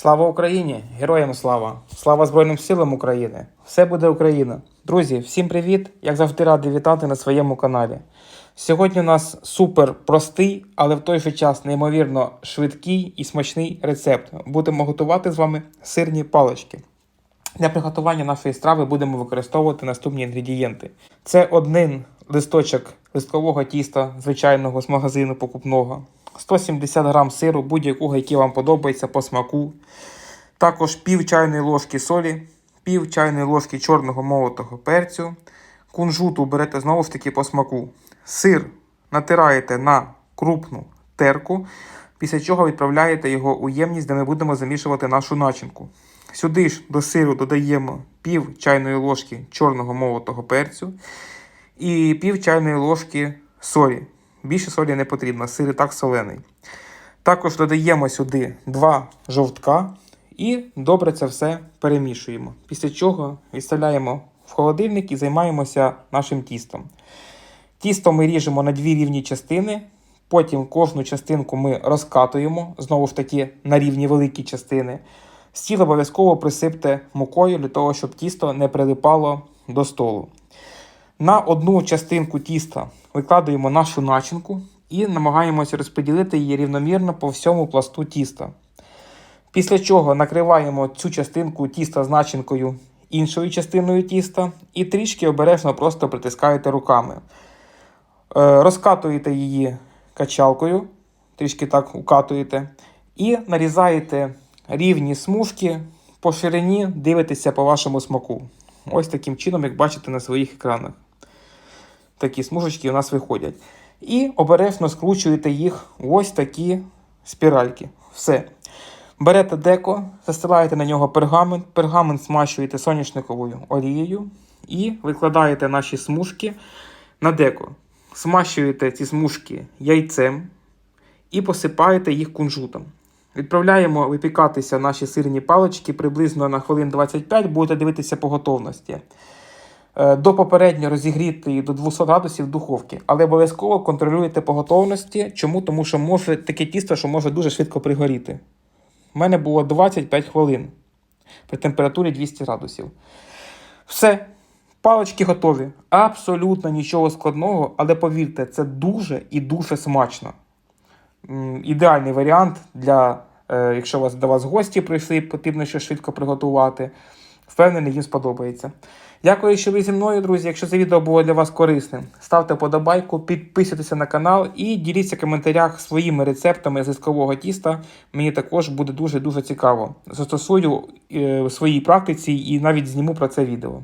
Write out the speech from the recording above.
Слава Україні! Героям слава! Слава Збройним силам України! Все буде Україна! Друзі, всім привіт! Як завжди радий вітати на своєму каналі. Сьогодні у нас супер простий, але в той же час неймовірно швидкий і смачний рецепт. Будемо готувати з вами сирні палички. Для приготування нашої страви будемо використовувати наступні інгредієнти: це один листочок листкового тіста звичайного з магазину покупного, 170 грам сиру, будь-якого, який вам подобається по смаку. Також пів чайної ложки солі, пів чайної ложки чорного молотого перцю. Кунжуту берете знову ж таки по смаку. Сир натираєте на крупну терку, після чого відправляєте його у ємність, де ми будемо замішувати нашу начинку. Сюди ж до сиру додаємо пів чайної ложки чорного молотого перцю і пів чайної ложки солі. Більше солі не потрібно, сир і так солений. Також додаємо сюди два жовтка і добре це все перемішуємо. Після чого відставляємо в холодильник і займаємося нашим тістом. Тісто ми ріжемо на дві рівні частини. Потім кожну частинку ми розкатуємо, знову ж таки, на рівні великі частини. Стіл обов'язково присипте мукою для того, щоб тісто не прилипало до столу. На одну частинку тіста викладаємо нашу начинку і намагаємося розподілити її рівномірно по всьому пласту тіста. Після чого накриваємо цю частинку тіста з начинкою іншою частиною тіста і трішки обережно просто притискаєте руками. Е, Розкатуєте її качалкою, трішки так укатуєте, і нарізаєте рівні смужки по ширині, дивитеся по вашому смаку. Ось таким чином, як бачите на своїх екранах. Такі смужечки у нас виходять. І обережно скручуєте їх в ось такі спіральки. Все. Берете деко, застилаєте на нього пергамент, пергамент смащуєте соняшниковою олією і викладаєте наші смужки на деко. Смащуєте ці смужки яйцем і посипаєте їх кунжутом. Відправляємо випікатися наші сирні палички приблизно на хвилин 25, будете дивитися по готовності. Е, До попередньо розігріти до 200 градусів духовки, але обов'язково контролюйте по готовності. Чому? Тому що може таке тісто, що може дуже швидко пригоріти. У мене було 25 хвилин при температурі 200 градусів. Все, палички готові. Абсолютно нічого складного, але повірте, це дуже і дуже смачно. Ідеальний варіант для, е, якщо до вас гості прийшли, потрібно щось швидко приготувати. Впевнений, їм сподобається. Дякую, що ви зі мною, друзі. Якщо це відео було для вас корисним, ставте подобайку, підписуйтесь на канал і діліться в коментарях своїми рецептами зискового тіста. Мені також буде дуже дуже цікаво. Застосую е, в своїй практиці і навіть зніму про це відео.